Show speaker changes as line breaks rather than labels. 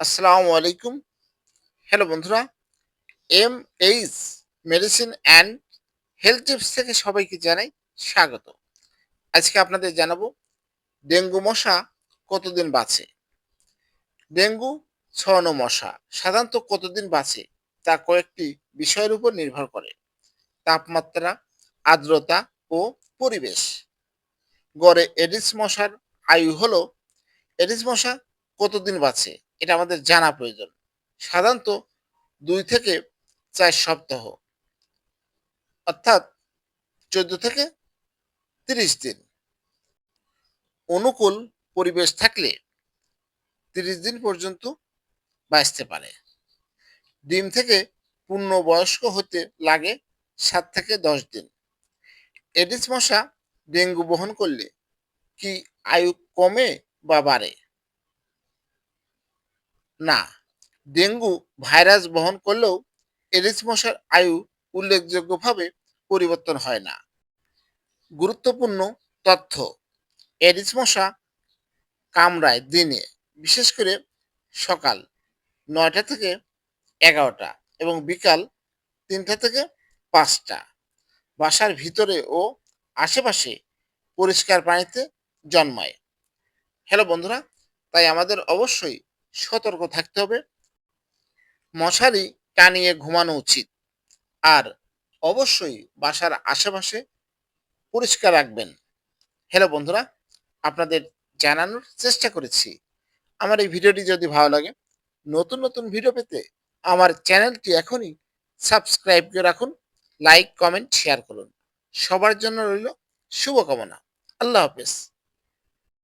আসসালামু আলাইকুম। হ্যালো বন্ধুরা M H medicine and health tips থেকে সবাইকে জানাই স্বাগত। আজকে আপনাদের জানাব ডেঙ্গু মশা কতদিন বাঁচে? ডেঙ্গু ছড়ানো মশা সাধারণত কতদিন বাঁচে? তা কয়েকটি বিষয়ের উপর নির্ভর করে। তাপমাত্রা, আর্দ্রতা ও পরিবেশ। গড়ে এডিস মশার আয়ু হলো, এডিস মশা কতদিন বাঁচে, এটা আমাদের জানা প্রয়োজন। সাধারণত দুই থেকে চার সপ্তাহ, অর্থাৎ চোদ্দ থেকে তিরিশ দিন। অনুকূল পরিবেশ থাকলে তিরিশ দিন পর্যন্ত বাঁচতে পারে। ডিম থেকে পূর্ণবয়স্ক হতে লাগে সাত থেকে দশ দিন। এডিস মশা ডেঙ্গু বহন করলে কি আয়ু কমে বা বাড়ে? না, ডেঙ্গু ভাইরাস বহন করলেও এডিস মশার আয়ু উল্লেখযোগ্যভাবে পরিবর্তন হয় না। গুরুত্বপূর্ণ তথ্য এডিস মশা কামড়ায় দিনে, বিশেষ করে সকাল নয়টা থেকে এগারোটা এবং বিকাল তিনটা থেকে পাঁচটা। বাসার ভিতরে ও আশেপাশে পরিষ্কার পানিতে জন্মায়। হ্যালো বন্ধুরা, তাই আমাদের অবশ্যই সতর্ক থাকতে হবে। মশারি টানিয়ে ঘুমানো উচিত। আর অবশ্যই বাসার আশেপাশে পরিষ্কার রাখবেন। হ্যালো বন্ধুরা, আপনাদের জানানোর চেষ্টা করেছি। আমার এই ভিডিওটি যদি ভালো লাগে, নতুন নতুন ভিডিও পেতে আমার চ্যানেলটি এখনই সাবস্ক্রাইব করে রাখুন, লাইক, কমেন্ট, শেয়ার করুন। সবার জন্য রইল শুভকামনা। আল্লাহ হাফেজ।